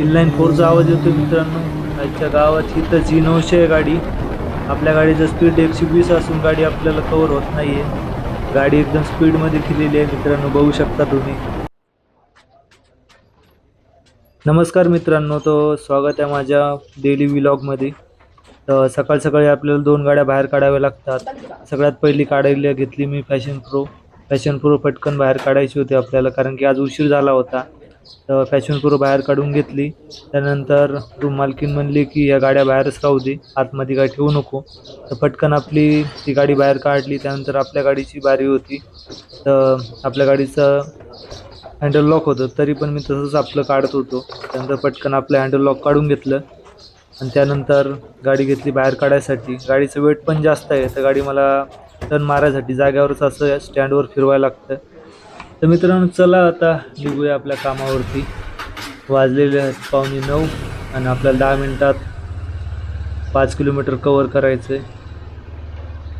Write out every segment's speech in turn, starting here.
Inline फोरचा आवाज येतो मित्रांनो. आजच्या गावात ही जी नऊशे आहे गाडी. आपल्या गाडीचं स्पीड एकशे वीस असून गाडी आपल्याला कवर होत नाही आहे गाडी एकदम स्पीडमध्ये केलेली आहे मित्रांनो. बघू शकता तुम्ही. नमस्कार मित्रांनो. तो स्वागत आहे माझ्या डेली व्लॉगमध्ये तर सकाळ सकाळी आपल्याला दोन गाड्या बाहेर काढाव्या लागतात. सगळ्यात पहिली काढायला घेतली मी फॅशन प्रो फॅशन प्रो पटकन बाहेर काढायची होती आपल्याला कारण की आज उशीर झाला होता. तर फॅशन प्रो बाहेर काढून घेतली. त्यानंतर रूम मालकीन म्हणली की या गाड्या बाहेरच राहू दे आतमध्ये काय ठेवू नको. तर पटकन आपली ती गाडी बाहेर काढली. त्यानंतर आपल्या गाडीची बारी होती. तर आपल्या गाडीचं हँडल लॉक होतं. तरी पण मी तसंच आपलं काढत होतो. त्यानंतर पटकन आपलं हँडल लॉक काढून घेतलं. आणि त्यानंतर गाडी घेतली बाहेर काढायसाठी. गाडीचं वेट पण जास्त आहे. तर गाडी मला टर्न मारायसाठी जाग्यावरच असं स्टँडवर फिरवायला लागतं. तर मित्रांनो चला आता निघूया आपल्या कामावरती. वाजलेले आहेत पावणे नऊ आणि आपल्याला दहा मिनटात पाच किलोमीटर कवर करायचं आहे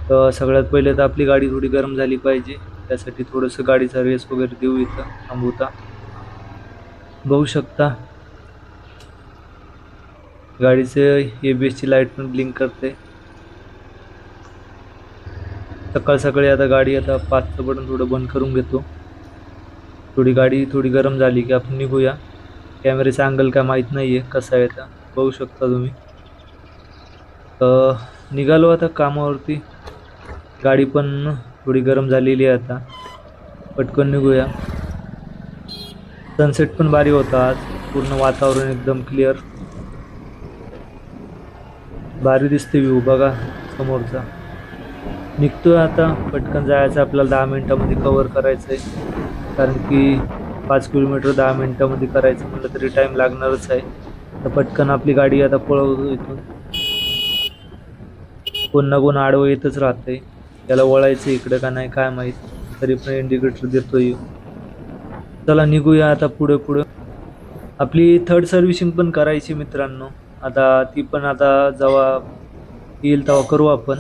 तर सगळ्यात पहिले तर आपली गाडी थोडी गरम झाली पाहिजे. त्यासाठी थोडंसं गाडीचा रेस वगैरे देऊ इथं थांबवता. बघू शकता. गाडीचे ए बी एसची लाइट पण ब्लिंक करते. सकाळ सकाळी आता गाडी आता पाचचं बटन थोडं बंद करून घेतो. थोडी गाडी थोडी गरम झाली की आपण निघूया. कॅमेऱ्याचा अँगल काय माहीत नाही आहे कसा आहे आता. बघू शकता तुम्ही. निघालो आता कामावरती. गाडी पण थोडी गरम झालेली आहे आता. पटकन निघूया. सनसेट पण भारी होता आज. पूर्ण वातावरण एकदम क्लिअर भारी दिसते व्ह्यू बघा समोरचा. निघतोय आता. पटकन जायचं आपल्याला दहा मिनटामध्ये कवर करायचं आहे कारण की पाच किलोमीटर दहा मिनटामध्ये करायचं म्हटलं तरी टाईम लागणारच आहे. तर पटकन आपली गाडी आता पळवतो इथून. कोण ना कोण आडवं येतच राहतंय. त्याला वळायचं इकडं का नाही काय माहीत. तरी पण इंडिकेटर देतोय चला निघूया आता पुढे पुढे. आपली थर्ड सर्व्हिसिंग पण करायची मित्रांनो. आता ती पण आता जेव्हा येईल तेव्हा करू आपण.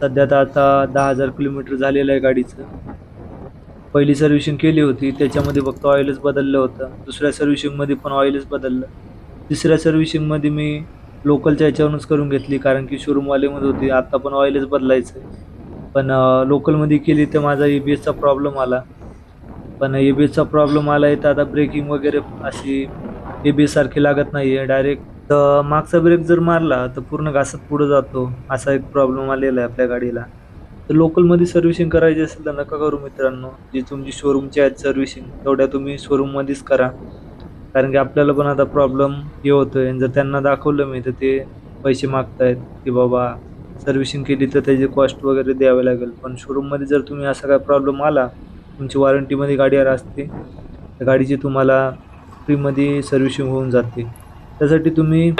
सध्या तर आता दहा हजार किलोमीटर झालेलं आहे गाडीचं. पहिली सर्व्हिसिंग केली होती त्याच्यामध्ये फक्त ऑइलच बदललं होतं. दुसऱ्या सर्व्हिसिंगमध्ये पण ऑइलच बदललं. तिसऱ्या सर्व्हिसिंगमध्ये मी लोकलच्या याच्यावरूनच करून घेतली कारण की शोरूमवालेमध्ये होती. आत्ता पण ऑइलच बदलायचं आहे पण लोकलमध्ये केली तर माझा ए बी एसचा प्रॉब्लेम आला. पण ए बी एसचा प्रॉब्लेम आला आहे तर आता ब्रेकिंग वगैरे अशी ए बी एससारखी लागत नाही आहे डायरेक्ट तर मागचा ब्रेक जर मारला तर पूर्ण घासत पुढं जातो. असा एक प्रॉब्लेम आलेला आहे आपल्या गाडीला. तर लोकलमध्ये सर्व्हिसिंग करायची असेल तर नका करू मित्रांनो. जी तुमची शोरूमची आहेत सर्व्हिसिंग तेवढ्या तुम्ही शोरूममध्येच करा. कारण की आपल्याला पण आता प्रॉब्लेम हे होतो आहे जर त्यांना दाखवलं मी तर ते पैसे मागतायत की बाबा सर्व्हिसिंग केली तर त्याचे कॉस्ट वगैरे द्यावे लागेल. पण शोरूममध्ये जर तुम्ही असा काय प्रॉब्लेम आला तुमची वॉरंटीमध्ये गाडीवर असते तर गाडीची तुम्हाला फ्रीमध्ये सर्व्हिसिंग होऊन जाते. त्यासाठी तुम्ही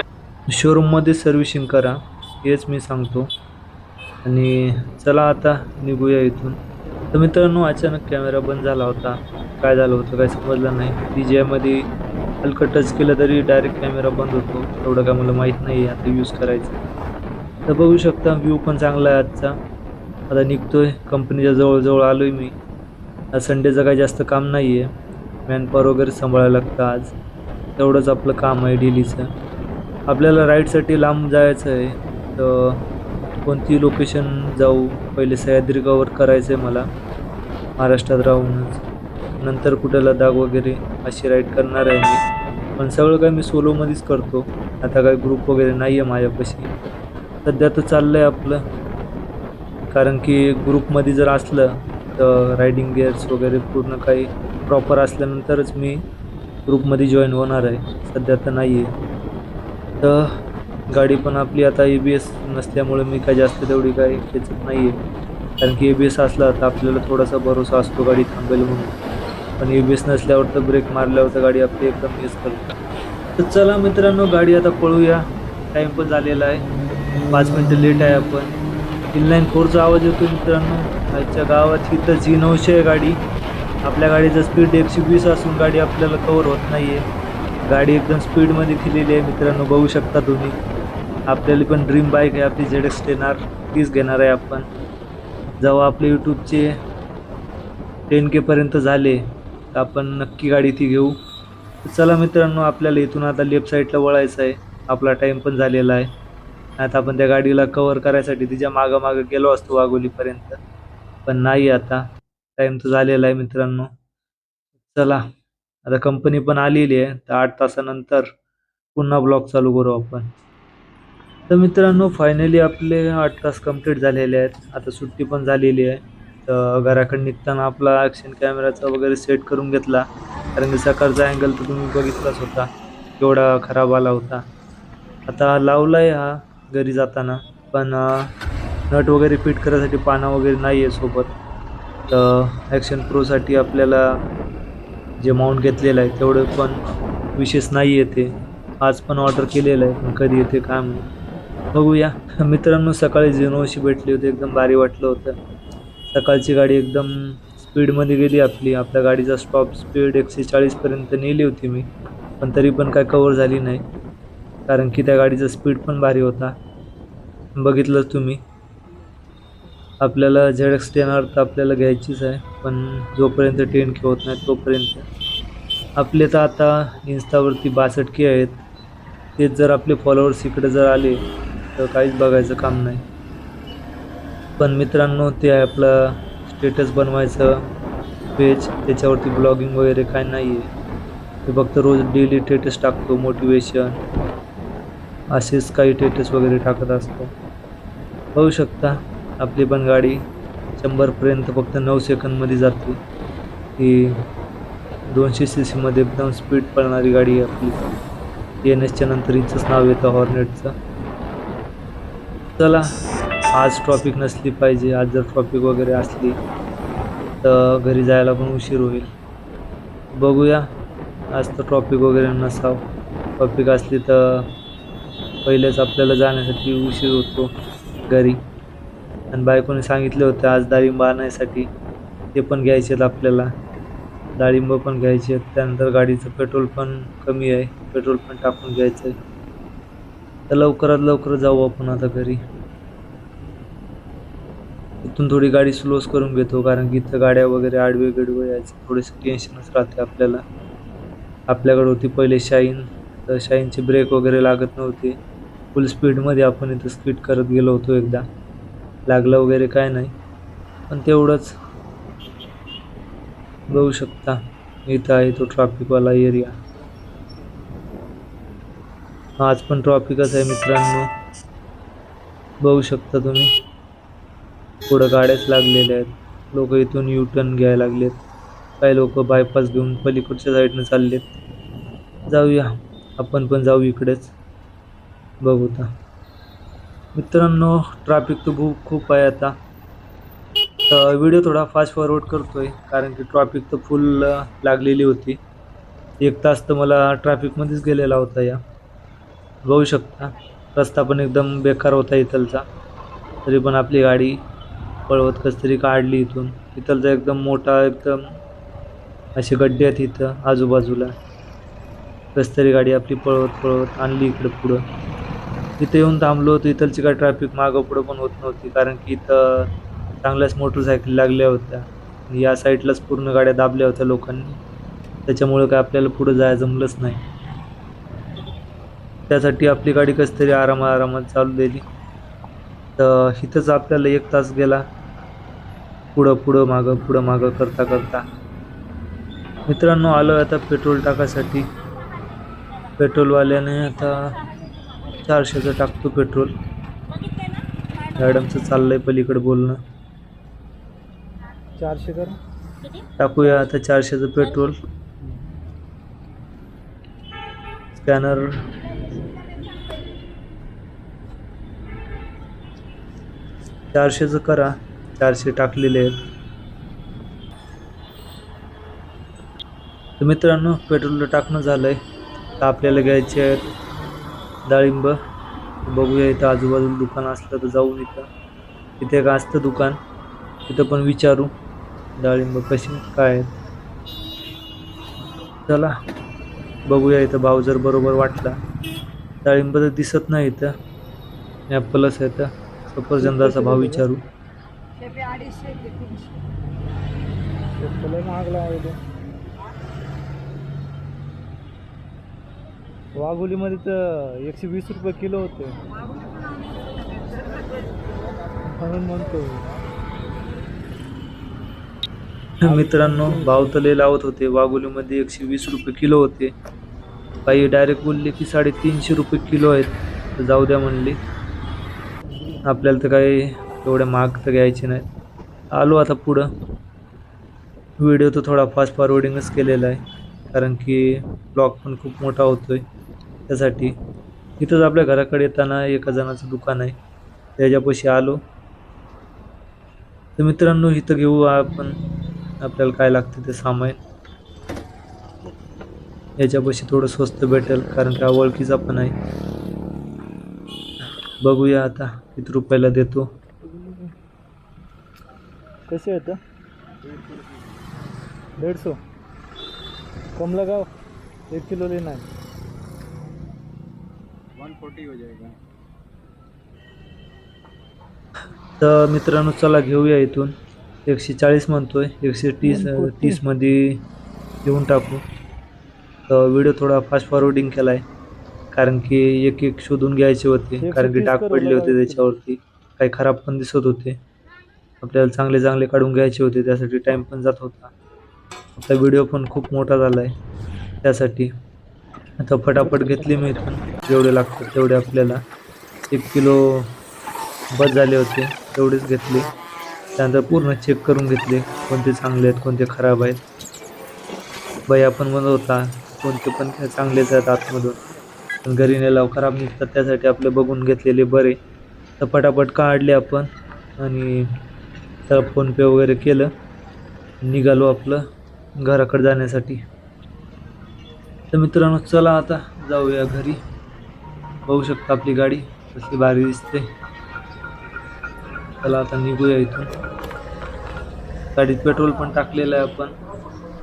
शोरूममध्ये सर्व्हिसिंग करा. हेच मी सांगतो. आणि चला आता निघूया इथून. तर मित्रांनो अचानक कॅमेरा बंद झाला होता. काय झालं होतं काय समजलं नाही. डी जी आयमध्ये हलकं टच केलं तरी डायरेक्ट कॅमेरा बंद होतो. एवढं काय मला माहीत नाही आहे आता यूज करायचं. तर बघू शकता व्ह्यू पण चांगला आहे आजचा. आता निघतोय. कंपनीच्या जवळजवळ आलो आहे मी. आज संडेचं काही जास्त काम नाही आहे मॅनपॉवर वगैरे सांभाळायला लागतं आज. तेवढंच आपलं काम आहे डेलीचं आपल्याला राईडसाठी लांब जायचं आहे. तर कोणती लोकेशन जाऊ? पहिले सह्याद्री कवर करायचं आहे मला. महाराष्ट्रात राहूनच. नंतर कुठं लडाख वगैरे अशी राईड करणार आहे मी. पण सगळं काय मी सोलोमध्येच करतो. आता काय ग्रुप वगैरे नाही आहे माझ्यापाशी. सध्या तर चाललं आहे आपलं. कारण की ग्रुपमध्ये जर असलं तर रायडिंग गिअर्स वगैरे पूर्ण काही प्रॉपर असल्यानंतरच मी ग्रुपमध्ये जॉईन होणार आहे. सध्या तर नाही आहे तर गाडी पण आपली आता ए बी एस नसल्यामुळे मी काय जास्त तेवढी काही खेचत नाही आहे कारण की ए बी एस असला तर आपल्याला थोडासा भरोसा असतो गाडी थांबेल म्हणून. पण ए बी एस नसल्यावर तर ब्रेक मारल्यावर तर गाडी आपली एकदम मिस करतो. तर चला मित्रांनो गाडी आता पळूया. टाईम पण झालेला आहे. पाच मिनटं लेट आहे आपण. इनलाईन फोरचा आवाज येतो मित्रांनो. आजच्या गावात ही तर जी नऊशे आहे गाडी. आपल्या गाडीचं स्पीड एकशे वीस असून गाडी आपल्याला कवर होत नाही आहे गाडी एकदम स्पीडमध्ये केलेली आहे मित्रांनो. बघू शकता तुम्ही. आपल्याला पण ड्रीम बाईक आहे आपली झेड एक्स टेन आर तीच घेणार आहे आपण. जेव्हा आपले यूट्यूबचे टेन केपर्यंत झाले तर आपण नक्की गाडी ती घेऊ. चला मित्रांनो आपल्याला इथून आता लेफ्ट साईडला वळायचं आहे. आपला टाईम पण झालेला आहे. आता आपण त्या गाडीला कवर करायसाठी तिच्या मागं मागं गेलो असतो वाघोलीपर्यंत. पण नाही आता. टाईम तर झालेला आहे मित्रांनो. चला. आता कंपनी पण आलेली आहे. तर आठ तासानंतर पुन्हा ब्लॉग चालू करू आपण. तर मित्रांनो फायनली आपले आठ तास कंप्लीट झालेले आहेत. आता सुट्टी पण झालेली आहे. तर घराकडे निघताना आपला ॲक्शन कॅमेराचा वगैरे सेट करून घेतला. कारण की सकाळचा अँगल तर तुम्ही बघितलाच होता. केवढा खराब आला होता. आता लावला आहे हा घरी जाताना. पण नट वगैरे फिट करायसाठी पाना वगैरे नाही आहे सोबत. तर ॲक्शन प्रोसाठी आपल्याला जे माउंट घेतलेलं आहे तेवढं पण विशेष नाही येते आज पण ऑर्डर केलेलं आहे पण कधी येते काय म्हणून बघूया. मित्रांनो सकाळी जिनोशी भेटली होती. एकदम भारी वाटलं होतं. सकाळची गाडी एकदम स्पीडमध्ये गेली आपली. आपल्या गाडीचा स्टॉप स्पीड एकशे चाळीसपर्यंत नेली होती मी. पण तरी पण काय कवर झाली नाही. कारण की त्या गाडीचा स्पीड पण भारी होता. बघितलंच तुम्ही. आपल्याला झेड एक्स टेन आर तर आपल्याला घ्यायचीच आहे. पण जोपर्यंत टेन के होत नाही तोपर्यंत. आपले तर आता इन्स्टावरती बासष्ट के आहेत. तेच जर आपले फॉलोअर्स इकडे जर आले तर काहीच बघायचं काम नाही. पण मित्रांनो ते आहे आपलं स्टेटस बनवायचं पेज त्याच्यावरती ब्लॉगिंग वगैरे काय नाही आहे ते फक्त रोज डेली स्टेटस टाकतो मोटिवेशन असेच काही स्टेटस वगैरे टाकत असतो. पाहू शकता आपली पण गाडी शंभरपर्यंत फक्त नऊ सेकंदमध्ये जाते. ही दोनशे सी सीमध्ये एकदम स्पीड पळणारी गाडी आहे आपली. एन एसच्या नंतर हिचंच नाव येतं हॉर्नेटचं चला आज ट्रॉफिक नसली पाहिजे. आज जर ट्रॉफिक वगैरे असली तर घरी जायला पण उशीर होईल. बघूया. आज तर ट्रॉफिक वगैरे नसावं. ट्रॉफिक असली तर पहिलेच आपल्याला जाण्यासाठी उशीर होतो घरी. आणि बायकोने सांगितले होते आज डाळिंब आणण्यासाठी ते पण घ्यायचे आहेत आपल्याला. डाळिंब पण घ्यायचे आहेत. त्यानंतर गाडीचं पेट्रोल पण कमी आहे. पेट्रोल पण टाकून घ्यायचं आहे. तर लवकरात लवकर जाऊ आपण आता घरी. इथून थोडी गाडी स्लोच करून घेतो कारण की इथं गाड्या वगैरे आडवे गडवे यायचं थोडंसं टेन्शनच राहते आपल्याला. आपल्याकडे होती पहिले शाईन तर शाईनचे ब्रेक वगैरे लागत नव्हते. फुल स्पीडमध्ये आपण इथं स्पीड करत गेलो होतो एकदा. लागलं वगैरे काय नाही. पण तेवढंच. बघू शकता. इथं आहे तो ट्रॅफिकवाला एरिया आज पण ट्रॉफिकच आहे मित्रांनो. बघू शकता तुम्ही. पुढं गाड्याच लागलेल्या आहेत. लोक इथून यू टर्न घ्यायला लागलेत. काही लोक बायपास घेऊन पलीकडच्या साईडनं चाललेत. जाऊया. आपण पण जाऊ इकडेच. बघू आता. मित्रांनो ट्रॅफिक तर खूप खूप आहे आता. तर व्हिडिओ थोडा फास्ट फॉरवर्ड करतो आहे कारण की ट्रॅफिक तर फुल लागलेली होती. एक तास तर मला ट्रॅफिकमध्येच गेलेला होता या. बघू शकता. रस्ता पण एकदम बेकार होता इथलचा. तरी पण आपली गाडी पळवत कस तरी काढली इथून. इथलचा एकदम मोठा एकदम असे गड्डे आहेत इथं आजूबाजूला. कस तरी गाडी आपली पळवत पळवत आणली इकडं पुढं. इथं येऊन थांबलो होतो. इथलची काय ट्रॅफिक मागं पुढं पण होत नव्हती. कारण की इथं चांगल्याच मोटरसायकल लागल्या होत्या. आणि या साईडलाच पूर्ण गाड्या दाबल्या होत्या लोकांनी. त्याच्यामुळं काय आपल्याला पुढं जायला जमलंच नाही. त्यासाठी आपली गाडी कस तरी आरामात आरामात चालू दिली. तर इथंच आपल्याला एक तास गेला. पुढं पुढं मागं पुढं मागं करता करता. मित्रांनो आलो आता पेट्रोल टाकासाठी. पेट्रोलवाल्याने आता चारशेचं टाकतो पेट्रोल. मॅडमचं चाललंय पलीकडे बोलणं. चारशे कर. टाकूया आता चारशेचं पेट्रोल. स्कॅनर चारशेचं करा. चारशे टाकलेले आहेत. तर मित्रांनो पेट्रोल टाकणं झालंय. तर आपल्याला घ्यायचे आहेत डाळिंब. बघूया इथं आजूबाजूला दुकान असलं तर जाऊन इथं. तिथे एक असतं दुकान. तिथं पण विचारू डाळिंब कशी काय आहेत. चला बघूया इथं भाव जर बरोबर वाटला. डाळिंब तर दिसत नाही इथं. ॲपलच आहे तर. सफरचंदाचा भाव विचारू. वाघोलीमध्ये तर एकशे वीस रुपये किलो होते. म्हणून म्हणतो. मित्रांनो भाव तर लय लावत होते. वाघोलीमध्ये एकशे वीस रुपये किलो होते. काही डायरेक्ट बोलले की साडेतीनशे रुपये किलो आहेत. तर जाऊ द्या म्हणले. आपल्याला तर काही एवढे महाग तर घ्यायचे नाहीत. आलो आता पुढं. व्हिडिओ तर थोडा फास्ट फॉरवर्डिंगच केलेला आहे. कारण की ब्लॉक पण खूप मोठा होतो आहे त्यासाठी इथंच आपल्या घराकडे येताना एका जणाचं दुकान आहे. त्याच्यापाशी आलो. तर मित्रांनो इथं घेऊ आपण. आपल्याला काय लागतं ते सामान. याच्यापाशी थोडं स्वस्त भेटेल कारण का ओळखीचा पण आहे. बघूया आता किती रुपयाला देतो. कसे आहेत डेढ़ सौ कम लगाओ एक किलो लेना है वन फोर्टी हो जाएगा तर मित्रांनो चला घेऊया इथून. एकशे चाळीस म्हणतोय एकशे तीस तीसमध्ये घेऊन टाकू. तर व्हिडिओ थोडा फास्ट फॉरवर्डिंग केला आहे कारण की एक एक शोधून घ्यायचे होते. कारण की डाग पडले होते त्याच्यावरती. काही खराब पण दिसत होते. आपल्याला चांगले चांगले काढून घ्यायचे होते. त्यासाठी टाईम पण जात होता. आता व्हिडिओ पण खूप मोठा झाला आहे त्यासाठी. आता फटाफट घेतली मी इथून. जेवढे लागतात तेवढे आपल्याला. एक किलो बस झाले होते. तेवढेच घेतले. त्यानंतर पूर्ण चेक करून घेतले. कोणते चांगले आहेत कोणते खराब आहेत. बाई आपण म्हणत होता कोणते पण चांगलेच आहेत आतमधून. पण घरी नेल्यावर खराब निघतात. त्यासाठी आपले बघून घेतलेले बरे. तर पटापट काढले आपण आणि तर फोनपे वगैरे केलं. निघालो आपलं घराकडे जाण्यासाठी. तर मित्रांनो चला आता जाऊया घरी. बघू शकता आपली गाडी कसली भारी दिसते. चला आता निघूया इथून. गाडीत पेट्रोल पण टाकलेलं आहे आपण.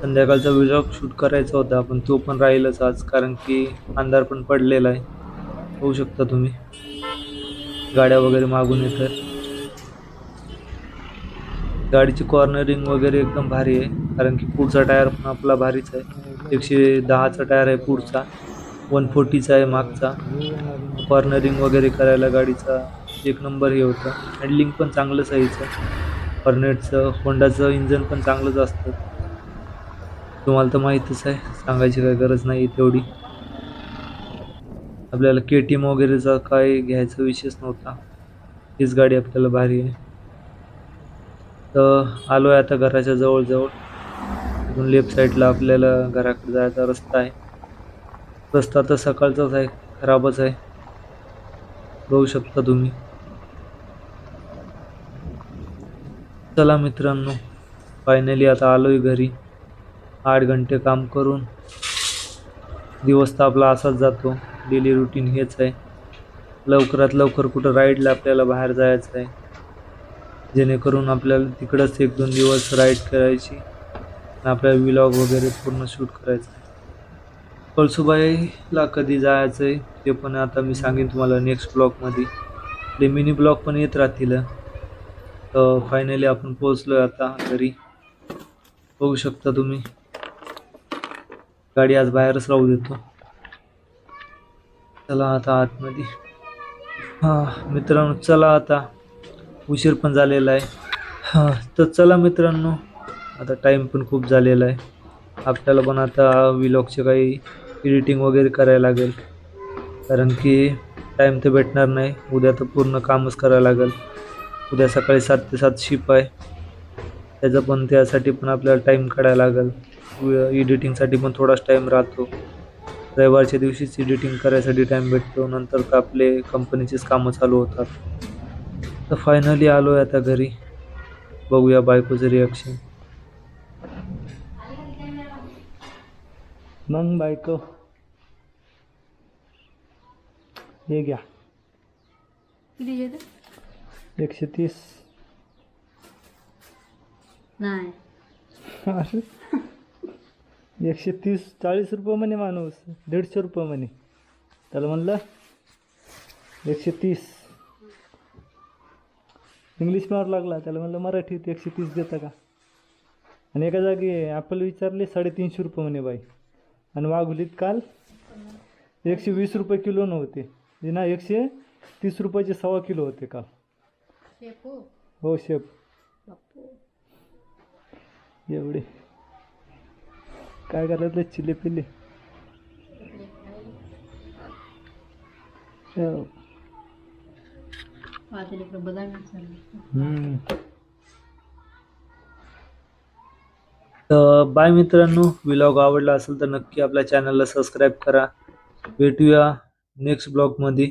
संध्याकाळचा व्हिडिओ शूट करायचा होता पण तो पण राहीलच आज कारण की अंधार पण पडलेला आहे. होऊ शकता तुम्ही. गाड्या वगैरे मागून येतात गाडीची कॉर्नरिंग वगैरे एकदम भारी आहे कारण की पुढचा टायर पण आपला भारीच आहे. एकशे दहाचा टायर आहे पुढचा वन फोर्टीचा आहे मागचा. कॉर्नरिंग वगैरे करायला गाडीचा एक नंबर हे होतं. हँडलिंग पण चांगलं साईजचं हॉर्नेटचं होंडाचं इंजन पण चांगलंच असतं. तुम्हाला तर माहीतच आहे सांगायची काही गरज नाही तेवढी. आपल्याला के टी एम वगैरेचा काय घ्यायचा विषयच नव्हता. हीच गाडी आपल्याला भारी आहे. तर आलो आहे आता घराच्या जवळजवळ. इथून लेफ्ट साईडला आपल्याला घराकडे जायचा रस्ता आहे. रस्ता तर सकाळचाच आहे खराबच आहे. बघू शकता तुम्ही. चला मित्रांनो फायनली आता आलोय घरी. आठ घंटे काम करून दिवस तर आपला असाच जातो. डेली रुटीन हेच आहे. लवकरात लवकर कुठं राईडला आपल्याला बाहेर जायचं आहे. जेणेकरून आपल्याला तिकडंच एक दोन दिवस राईड करायची आणि आपल्याला विलॉग वगैरे पूर्ण शूट करायचं आहे. कळसुबाईला कधी जायचं आहे ते पण आता मी सांगेन तुम्हाला नेक्स्ट ब्लॉगमध्ये ते मिनी ब्लॉग पण येत राहतील. तर फायनली आपण पोहोचलो आता घरी. बघू शकता तुम्ही. गाडी आज बाहेरच राहू देतो. चला आता आतमध्ये. हां मित्रांनो चला आता. उशीर पण झालेला आहे. हां तर चला मित्रांनो आता टाईम पण खूप झालेला आहे. आपल्याला पण आता विलॉगचे काही एडिटिंग वगैरे करायला लागेल. कारण की टाईम तर भेटणार नाही. उद्या तर पूर्ण कामच करायला लागेल. उद्या सकाळी सात ते सात शिप आहे. त्याचं पण त्यासाठी पण आपल्याला टाईम काढायला लागेल. एडिटिंगसाठी पण थोडाच टाईम राहतो. रविवारच्या दिवशीच एडिटिंग करायसाठी टाईम भेटतो. नंतर का आपले कंपनीचेच कामं चालू होतात. तर फायनली आलो आहे आता घरी. बघूया बायकोचं रिॲक्शन मग बायको. हे घ्या. एकशे तीस. नाही. अरे. एकशे तीस चाळीस रुपये म्हणे माणूस. दीडशे रुपये म्हणे. त्याला म्हणलं एकशे तीस. इंग्लिश मार लागला. त्याला म्हणलं मराठीत एकशे तीस देता का? आणि एका जागी ॲपल विचारले साडेतीनशे रुपये म्हणे बाई. आणि वाघुलीत काल एकशे वीस रुपये किलो नव्हते. ना एकशे तीस रुपयाचे सव्वा किलो होते काल. शेपू. हो शेप. एवढे. काय करायचं चिले पिले हो. तर बाय मित्रांनो व्लॉग आवडला असेल तर नक्की आपल्या चॅनलला सबस्क्राईब करा. भेटूया नेक्स्ट ब्लॉगमध्ये